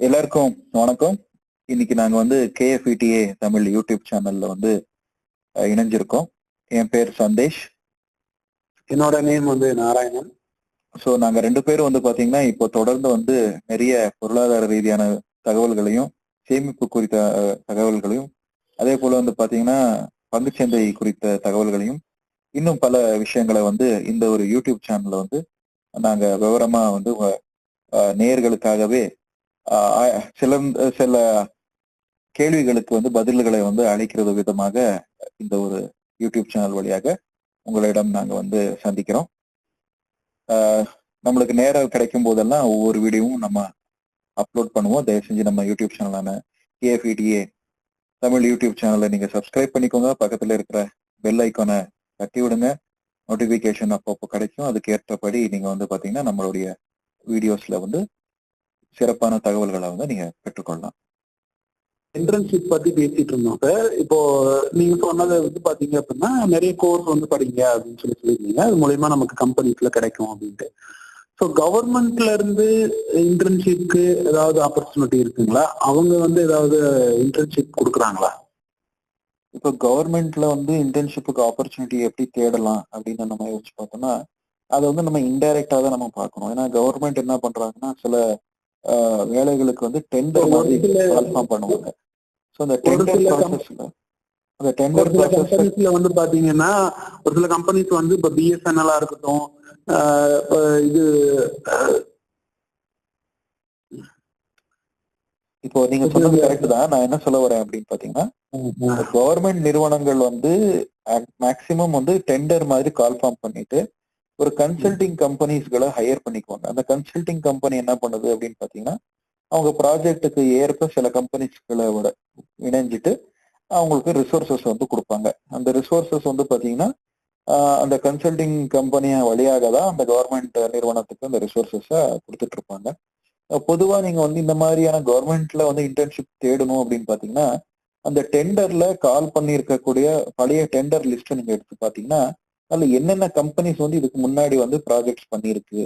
எல்லாருக்கும் வணக்கம். இன்னைக்கு நாங்க வந்து கேஎஃப்இடிஏ தமிழ் யூடியூப் சேனல்ல வந்து இணைஞ்சிருக்கோம். என் பேர் சந்தேஷ். என்னோட நேம் வந்து நாராயணன். ஸோ நாங்க ரெண்டு பேரும் வந்து பாத்தீங்கன்னா இப்போ தொடர்ந்து வந்து நிறைய பொருளாதார ரீதியான தகவல்களையும் சேமிப்பு குறித்த தகவல்களையும் அதே போல வந்து பாத்தீங்கன்னா பங்குச்சந்தை குறித்த தகவல்களையும் இன்னும் பல விஷயங்களை வந்து இந்த ஒரு யூடியூப் சேனல்ல வந்து நாங்க விவரமா வந்து அஹ், சில சில கேள்விகளுக்கு வந்து பதில்களை வந்து அளிக்கிறது விதமாக இந்த ஒரு யூடியூப் சேனல் வழியாக உங்களிடம் நாங்கள் வந்து சந்திக்கிறோம். நம்மளுக்கு நேரம் கிடைக்கும் போதெல்லாம் ஒவ்வொரு வீடியோவும் நம்ம அப்லோட் பண்ணுவோம். தயவு செஞ்சு நம்ம யூடியூப் சேனலான கேஎஃப்இடிஏ தமிழ் யூடியூப் சேனலை நீங்கள் சப்ஸ்கிரைப் பண்ணிக்கோங்க. பக்கத்தில் இருக்கிற பெல் ஐக்கானை தட்டி விடுங்க. நோட்டிஃபிகேஷன் அப்பப்போ கிடைக்கும். அதுக்கு ஏற்றபடி நீங்கள் வந்து பார்த்தீங்கன்னா நம்மளுடைய வீடியோஸில் வந்து சிறப்பான தகவல்களை வந்து நீங்க பெற்றுக்கொள்ளலாம். இன்டர்ன்ஷிப் பத்தி பேசிட்டு இருந்தோம். சார் இப்போ நீங்க சொன்னது வந்து பாத்தீங்க அப்படின்னா நிறைய கோர்ஸ் வந்து படிங்க அப்படின்னு சொல்லி சொல்லியிருந்தீங்க. அது மூலயமா நமக்கு கம்பெனிஸ்ல கிடைக்கும் அப்படின்ட்டு. ஸோ கவர்மெண்ட்ல இருந்து இன்டர்ன்ஷிப்க்கு ஏதாவது ஆப்பர்ச்சுனிட்டி இருக்குங்களா? அவங்க வந்து ஏதாவது இன்டர்ன்ஷிப் கொடுக்குறாங்களா? இப்போ கவர்மெண்ட்ல வந்து இன்டர்ன்ஷிப்புக்கு ஆப்பர்ச்சுனிட்டி எப்படி தேடலாம் அப்படின்னு நம்ம யோசிச்சு பார்த்தோம்னா அதை வந்து நம்ம இன்டைரக்டா தான் நம்ம பார்க்கணும். ஏன்னா கவர்மெண்ட் என்ன பண்றாங்கன்னா சில வேலைகளுக்கு வந்து டெண்டர் கன்ஃபார்ம் பண்ணுவாங்க. ஸோ அந்த டெண்டர் ப்ராசஸ்ல அந்த டெண்டர் சில ப்ராசஸ் கம்பெனிஸ்ல வந்து பாத்தீங்கன்னா ஒரு சில கம்பெனிஸ் வந்து இப்ப பிஎஸ்என்எல்லா இருக்கட்டும் இது இப்போ நீங்க சொன்னது கரெக்ட் தான். நான் என்ன சொல்ல வரேன் அப்படின்னு பாத்தீங்கன்னா கவர்மெண்ட் நிறுவனங்கள் வந்து மேக்சிமம் வந்து டெண்டர் மாதிரி கால் ஃபார்ம் பண்ணிட்டு ஒரு கன்சல்டிங் கம்பெனிஸ்களை ஹையர் பண்ணிக்குவாங்க. அந்த கன்சல்டிங் கம்பெனி என்ன பண்ணுது அப்படின்னு பாத்தீங்கன்னா அவங்க ப்ராஜெக்ட்டுக்கு ஏற்ப சில கம்பெனிஸ்களோட இணைஞ்சிட்டு அவங்களுக்கு ரிசோர்சஸ் வந்து கொடுப்பாங்க. அந்த ரிசோர்சஸ் வந்து பாத்தீங்கன்னா அந்த கன்சல்டிங் கம்பெனியை வழியாக தான் அந்த கவர்மெண்ட் நிறுவனத்துக்கு அந்த ரிசோர்சஸை கொடுத்துட்டு இருப்பாங்க. அஹ் பொதுவா நீங்க வந்து இந்த மாதிரியான கவர்மெண்ட்ல வந்து இன்டர்ன்ஷிப் தேடணும் அப்படின்னு பாத்தீங்கன்னா அந்த டெண்டர்ல கால் பண்ணி இருக்கக்கூடிய பழைய டெண்டர் லிஸ்ட் நீங்க எடுத்து பாத்தீங்கன்னா அதுல என்னென்ன கம்பெனிஸ் வந்து இதுக்கு முன்னாடி வந்து ப்ராஜெக்ட்ஸ் பண்ணியிருக்கு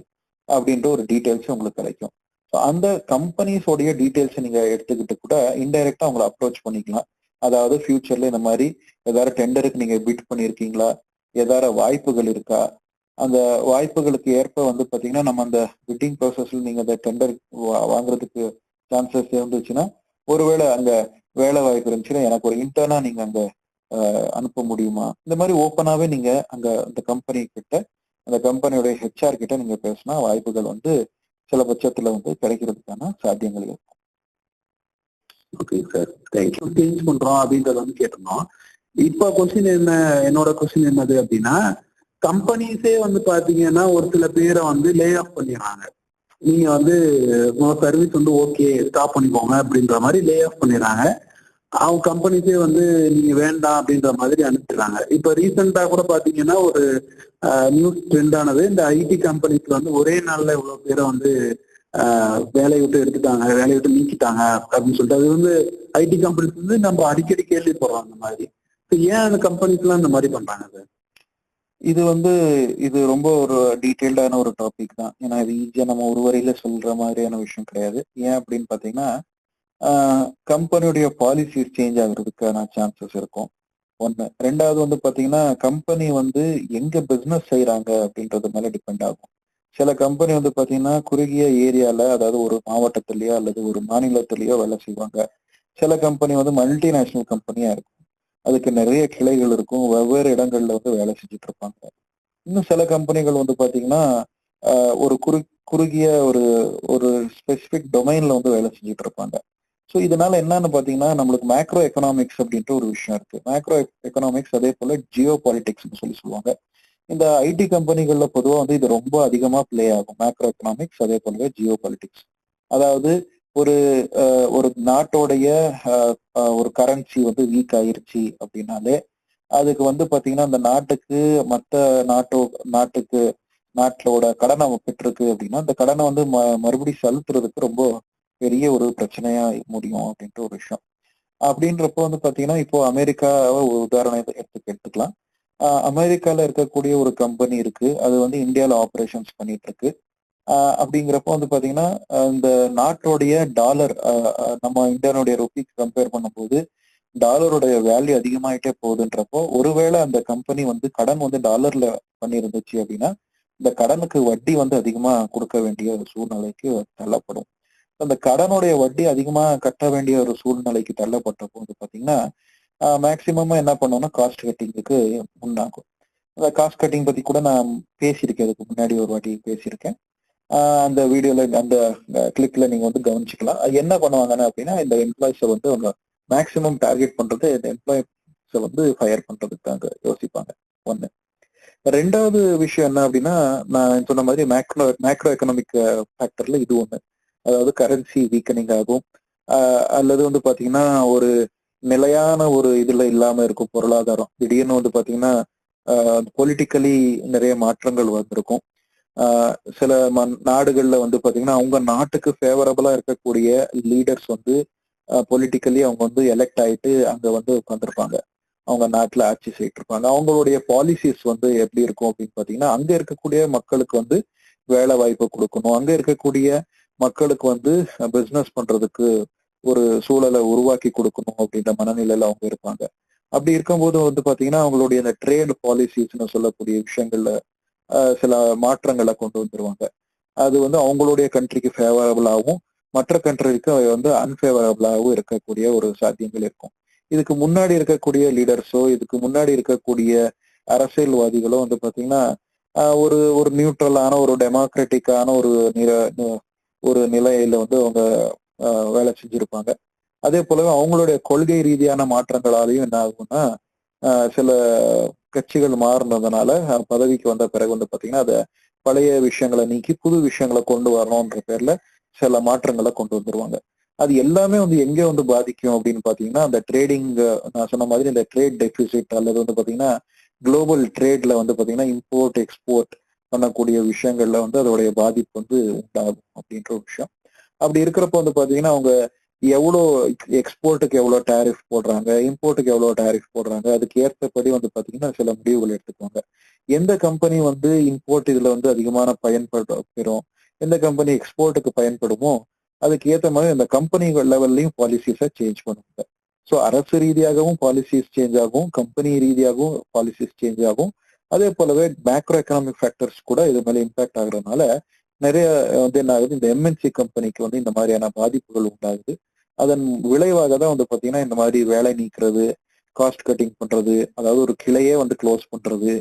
அப்படின்ற ஒரு டீட்டெயில்ஸ் உங்களுக்கு கிடைக்கும். ஸோ அந்த கம்பெனிஸோடைய டீட்டெயில்ஸ் நீங்க எடுத்துக்கிட்டு கூட இன்டைரக்டா அவங்களை அப்ரோச் பண்ணிக்கலாம். அதாவது ஃபியூச்சர்ல இந்த மாதிரி ஏதாவது டெண்டருக்கு நீங்க பிட் பண்ணியிருக்கீங்களா? ஏதாவது வாய்ப்புகள் இருக்கா? அந்த வாய்ப்புகளுக்கு ஏற்ப வந்து பாத்தீங்கன்னா நம்ம அந்த பிட்டிங் ப்ராசஸ்ல நீங்க அந்த டெண்டர் வாங்குறதுக்கு சான்சஸ் இருந்துச்சுன்னா ஒருவேளை அங்க வேலை வாய்ப்பு இருந்துச்சுன்னா எனக்கு ஒரு இன்டர்னா நீங்க அங்க அனுப்ப முடியுமா? இந்த மாதிரி ஓப்பனாவே நீங்க அங்க அந்த கம்பெனி கிட்ட அந்த கம்பெனியோட ஹெச்ஆர் கிட்ட நீங்க பேசினா வாய்ப்புகள் வந்து சில பட்சத்துல வந்து கிடைக்கிறதுக்கான சாத்தியங்கள் இருக்கும் ஓகே சார் தேங்க்யூ சேஞ்ச் பண்றோம் அப்படின்றத வந்து கேட்டிருந்தோம் இப்ப கொஸ்டின் என்ன என்னோட கொஸ்டின் என்னது அப்படின்னா கம்பெனிஸே வந்து பாத்தீங்கன்னா ஒரு சில பேரை வந்து லே ஆஃப் பண்ணிடுறாங்க. நீங்க வந்து சர்வீஸ் வந்து ஓகே ஸ்டாப் பண்ணிக்கோங்க அப்படின்ற மாதிரி லே ஆஃப் பண்ணிடுறாங்க. அவங்க கம்பெனிஸே வந்து நீங்க வேண்டாம் அப்படின்ற மாதிரி அனுப்பிடுறாங்க. இப்ப ரீசெண்டா கூட பாத்தீங்கன்னா ஒரு நியூஸ் ட்ரெண்ட் ஆனது இந்த ஐடி கம்பெனிஸ்ல வந்து ஒரே நாள்ல இவ்வளவு பேரை வந்து வேலையை விட்டு எடுத்துட்டாங்க வேலையை விட்டு நீக்கிட்டாங்க அப்படின்னு சொல்லிட்டு. அது வந்து ஐடி கம்பெனிஸ் வந்து நம்ம அடிக்கடி கேள்விப்படுறோம் அந்த மாதிரி. ஏன் அந்த கம்பெனிஸ் எல்லாம் இந்த மாதிரி பண்றாங்க சார்? இது வந்து இது ரொம்ப ஒரு டீட்டெயில்டான ஒரு டாபிக் தான். ஏன்னா இது ஈஸியா நம்ம ஒரு வரையில சொல்ற மாதிரியான விஷயம் கிடையாது. ஏன் அப்படின்னு பாத்தீங்கன்னா கம்பெனியுடைய பாலிசி சேஞ்ச் ஆகுறதுக்கான சான்சஸ் இருக்கும். ஒன்று ரெண்டாவது வந்து பார்த்தீங்கன்னா கம்பெனி வந்து எங்கே பிஸ்னஸ் செய்கிறாங்க அப்படின்றது மேலே டிபெண்ட் ஆகும். சில கம்பெனி வந்து பார்த்தீங்கன்னா குறுகிய ஏரியாவில் அதாவது ஒரு மாவட்டத்துலேயோ அல்லது ஒரு மாநிலத்திலேயோ வேலை செய்வாங்க. சில கம்பெனி வந்து மல்டிநேஷ்னல் கம்பெனியாக இருக்கும். அதுக்கு நிறைய கிளைகள் இருக்கும். வெவ்வேறு இடங்கள்ல வந்து வேலை செஞ்சுட்டு இருப்பாங்க. இன்னும் சில கம்பெனிகள் வந்து பார்த்தீங்கன்னா ஒரு குறு குறுகிய ஒரு ஒரு ஸ்பெசிஃபிக் டொமைன்ல வந்து வேலை செஞ்சுட்டு இருப்பாங்க. ஸோ இதனால என்னன்னு பாத்தீங்கன்னா நம்மளுக்கு மேக்ரோ எக்கனாமிக்ஸ் அப்படின்ற ஒரு விஷயம் இருக்கு. மேக்ரோ எக்கனாமிக்ஸ் அதே போல ஜியோ பாலிடிக்ஸ்னு சொல்லி சொல்லுவாங்க. இந்த ஐடி கம்பெனிகள்ல பொதுவாக வந்து இது ரொம்ப அதிகமா ப்ளே ஆகும். மேக்ரோ எக்கனாமிக்ஸ் அதே போலவே ஜியோ பாலிடிக்ஸ் அதாவது ஒரு ஒரு நாட்டோடைய ஒரு கரன்சி வந்து வீக் ஆயிருச்சு அப்படின்னாலே அதுக்கு வந்து பாத்தீங்கன்னா அந்த நாட்டுக்கு மற்ற நாட்டோ நாட்டுக்கு நாட்டோட கடனை பெற்றிருக்கு அப்படின்னா அந்த கடனை வந்து ம மறுபடியும் செலுத்துறதுக்கு ரொம்ப பெரிய ஒரு பிரச்சனையா முடியும் அப்படின்ற ஒரு விஷயம். அப்படின்றப்போ வந்து பாத்தீங்கன்னா இப்போ அமெரிக்காவை ஒரு உதாரணம் எடுத்து எடுத்துக்கலாம். அமெரிக்கால இருக்கக்கூடிய ஒரு கம்பெனி இருக்கு. அது வந்து இந்தியாவில் ஆபரேஷன்ஸ் பண்ணிட்டு இருக்கு. அப்படிங்கிறப்போ வந்து பாத்தீங்கன்னா இந்த நாட்டோடைய டாலர் நம்ம இந்தியனுடைய ருபீஸ் கம்பேர் பண்ணும்போது டாலருடைய வேல்யூ அதிகமாயிட்டே போகுதுன்றப்போ ஒருவேளை அந்த கம்பெனி வந்து கடன் வந்து டாலர்ல பண்ணியிருந்துச்சு அப்படின்னா இந்த கடனுக்கு வட்டி வந்து அதிகமா கொடுக்க வேண்டிய ஒரு சூழ்நிலைக்கு தள்ளப்படும். அந்த கடனுடைய வட்டி அதிகமா கட்ட வேண்டிய ஒரு சூழ்நிலைக்கு தள்ளப்பட்ட போது பாத்தீங்கன்னா மேக்சிமமா என்ன பண்ணோம்னா காஸ்ட் கட்டிங்குக்கு முன்னாகும். அந்த காஸ்ட் கட்டிங் பத்தி கூட நான் பேசியிருக்கேன் அதுக்கு முன்னாடி ஒரு வாட்டி பேசியிருக்கேன். அந்த வீடியோல அந்த கிளிக்ல நீங்க வந்து கவனிச்சுக்கலாம். என்ன பண்ணுவாங்கன்னா அப்படின்னா இந்த எம்ப்ளாயிஸை வந்து அவங்க மேக்சிமம் டார்கெட் பண்றது இந்த எம்ப்ளாயிஸை வந்து ஃபயர் பண்றதுக்காக தாங்க யோசிப்பாங்க. ஒண்ணு. ரெண்டாவது விஷயம் என்ன அப்படின்னா நான் சொன்ன மாதிரி மேக்ரோ மேக்ரோ எக்கனாமிக் ஃபேக்டர்ல இது ஒண்ணு. அதாவது கரன்சி வீக்கனிங் ஆகும். ஆஹ் அல்லது வந்து பாத்தீங்கன்னா ஒரு நிலையான ஒரு இதுல இல்லாம இருக்கும் பொருளாதாரம். திடீர்னு வந்து பாத்தீங்கன்னா பொலிட்டிக்கலி நிறைய மாற்றங்கள் வந்திருக்கும். ஆஹ் சில நாடுகள்ல வந்து பாத்தீங்கன்னா அவங்க நாட்டுக்கு ஃபேவரபிளா இருக்கக்கூடிய லீடர்ஸ் வந்து பொலிட்டிக்கலி அவங்க வந்து எலெக்ட் ஆயிட்டு அங்க வந்து உட்காந்துருப்பாங்க அவங்க நாட்டுல ஆட்சி செய்யிட்டு இருப்பாங்க அவங்களுடைய பாலிசிஸ் வந்து எப்படி இருக்கும் அப்படின்னு பாத்தீங்கன்னா அங்க இருக்கக்கூடிய மக்களுக்கு வந்து வேலை வாய்ப்பு கொடுக்கணும். அங்க இருக்கக்கூடிய மக்களுக்கு வந்து பிஸ்னஸ் பண்றதுக்கு ஒரு சூழலை உருவாக்கி கொடுக்கணும் அப்படின்ற மனநிலையில அவங்க இருப்பாங்க. அப்படி இருக்கும்போது வந்து பாத்தீங்கன்னா அவங்களுடைய அந்த ட்ரேட் பாலிசிஸ்னு சொல்லக்கூடிய விஷயங்கள்ல சில மாற்றங்களை கொண்டு வந்துருவாங்க. அது வந்து அவங்களுடைய கண்ட்ரிக்கு ஃபேவரபிளாகவும் மற்ற கண்ட்ரிக்கு வந்து அன்ஃபேவரபிளாகவும் இருக்கக்கூடிய ஒரு சாத்தியங்கள் இருக்கும். இதுக்கு முன்னாடி இருக்கக்கூடிய லீடர்ஸோ இதுக்கு முன்னாடி இருக்கக்கூடிய அரசியல்வாதிகளோ வந்து பாத்தீங்கன்னா ஒரு ஒரு நியூட்ரலான ஒரு டெமோக்ராட்டிக்கான ஒரு ஒரு நிலையில வந்து அவங்க வேலை செஞ்சிருப்பாங்க. அதே போலவே அவங்களுடைய கொள்கை ரீதியான மாற்றங்களாலையும் என்ன ஆகும்னா சில கட்சிகள் மாறினதுனால பதவிக்கு வந்த பிறகு வந்து பாத்தீங்கன்னா அதை பழைய விஷயங்களை நீக்கி புது விஷயங்களை கொண்டு வரணும்ன்ற பேர்ல சில மாற்றங்களை கொண்டு வந்துருவாங்க. அது எல்லாமே வந்து எங்க வந்து பாதிக்கும் அப்படின்னு பாத்தீங்கன்னா அந்த ட்ரேடிங் நான் சொன்ன மாதிரி இந்த ட்ரேட் டெபிசிட் அல்லது வந்து பாத்தீங்கன்னா குளோபல் ட்ரேட்ல வந்து பாத்தீங்கன்னா இம்போர்ட் எக்ஸ்போர்ட் பண்ணக்கூடிய விஷயங்கள்ல வந்து அதோடைய பாதிப்பு வந்து உண்டாகும் அப்படின்ற ஒரு விஷயம். அப்படி இருக்கிறப்ப வந்து பாத்தீங்கன்னா அவங்க எவ்வளோ எக்ஸ்போர்ட்டுக்கு எவ்வளோ டேரிஃப் போடுறாங்க இம்போர்ட்டுக்கு எவ்வளோ டேரிஃப் போடுறாங்க அதுக்கு ஏற்றபடி வந்து பாத்தீங்கன்னா சில முடிவுகள் எடுத்துக்குவாங்க. எந்த கம்பெனி வந்து இம்போர்ட் இதுல வந்து அதிகமான பயன்பட பெறும் எந்த கம்பெனி எக்ஸ்போர்ட்டுக்கு பயன்படுமோ அதுக்கு ஏற்ற மாதிரி அந்த கம்பெனிகள் லெவல்லையும் பாலிசிஸை சேஞ்ச் பண்ணுவாங்க. ஸோ அரசு ரீதியாகவும் பாலிசிஸ் சேஞ்ச் ஆகும் கம்பெனி ரீதியாகவும் பாலிசிஸ் சேஞ்ச் ஆகும். அதே போலவே மேக்ரோ எக்கனாமிக் ஃபேக்டர்ஸ் கூட இது மேலே இம்பாக்ட் ஆகுறதுனால நிறைய வந்து என்ன ஆகுது? இந்த எம்என்சி கம்பெனிக்கு வந்து இந்த மாதிரியான பாதிப்புகள் உண்டாகுது. அதன் விளைவாக தான் வந்து பாத்தீங்கன்னா இந்த மாதிரி வேலை நீக்கிறது காஸ்ட் கட்டிங் பண்றது அதாவது ஒரு கிளையே வந்து க்ளோஸ் பண்றது.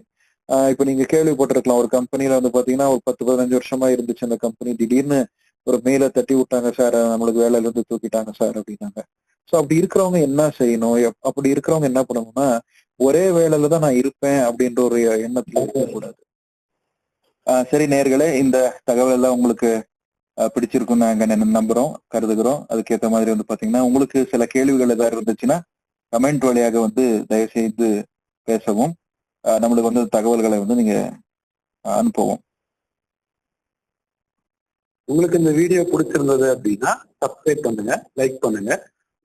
இப்போ நீங்க கேள்விப்பட்டிருக்கலாம் ஒரு கம்பெனில வந்து பாத்தீங்கன்னா ஒரு பத்து பதினஞ்சு வருஷமா இருந்துச்சு அந்த கம்பெனி திடீர்னு ஒரு மேல தட்டி விட்டாங்க சார் நம்மளுக்கு வேலையில இருந்து தூக்கிட்டாங்க சார் அப்படின்னாங்க. ஸோ அப்படி இருக்கிறவங்க என்ன செய்யணும்? அப்படி இருக்கிறவங்க என்ன பண்ணணும்னா ஒரே வேலையில தான் நான் இருப்பேன் அப்படின்ற ஒரு எண்ணத்துல இருக்கக்கூடாது சரி நேர்களே இந்த தகவல் எல்லாம் உங்களுக்கு பிடிச்சிருக்கும் நாங்க நம்புறோம் கருதுகிறோம். அதுக்கேற்ற மாதிரி வந்து பாத்தீங்கன்னா உங்களுக்கு சில கேள்விகள் ஏதாவது இருந்துச்சுன்னா கமெண்ட் வழியாக வந்து தயவு செய்து பேசவும் நம்மளுக்கு வந்து தகவல்களை வந்து நீங்க அனுப்பவும். உங்களுக்கு இந்த வீடியோ பிடிச்சிருந்தது அப்படின்னா சப்ஸ்கிரைப் பண்ணுங்க லைக் பண்ணுங்க.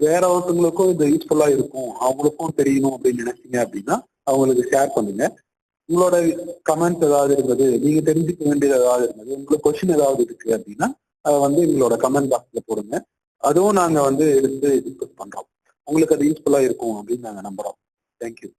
வேற ஒருத்தவங்களுக்கும் இது யூஸ்ஃபுல்லா இருக்கும். அவங்களுக்கும் தெரியணும் அப்படின்னு நினைச்சீங்க அப்படின்னா அவங்களுக்கு ஷேர் பண்ணுங்க. உங்களோட கமெண்ட்ஸ் ஏதாவது இருந்தது நீங்க தெரிஞ்சுக்க வேண்டியது ஏதாவது இருந்தது உங்களுக்கு கொஸ்டின் ஏதாவது இருக்கு அப்படின்னா அதை வந்து எங்களோட கமெண்ட் பாக்ஸ்ல போடுங்க. அதுவும் நாங்க வந்து எடுத்து டிஸ்கஸ் பண்றோம். உங்களுக்கு அது யூஸ்ஃபுல்லா இருக்கும் அப்படின்னு நாங்க நம்புறோம். தேங்க்யூ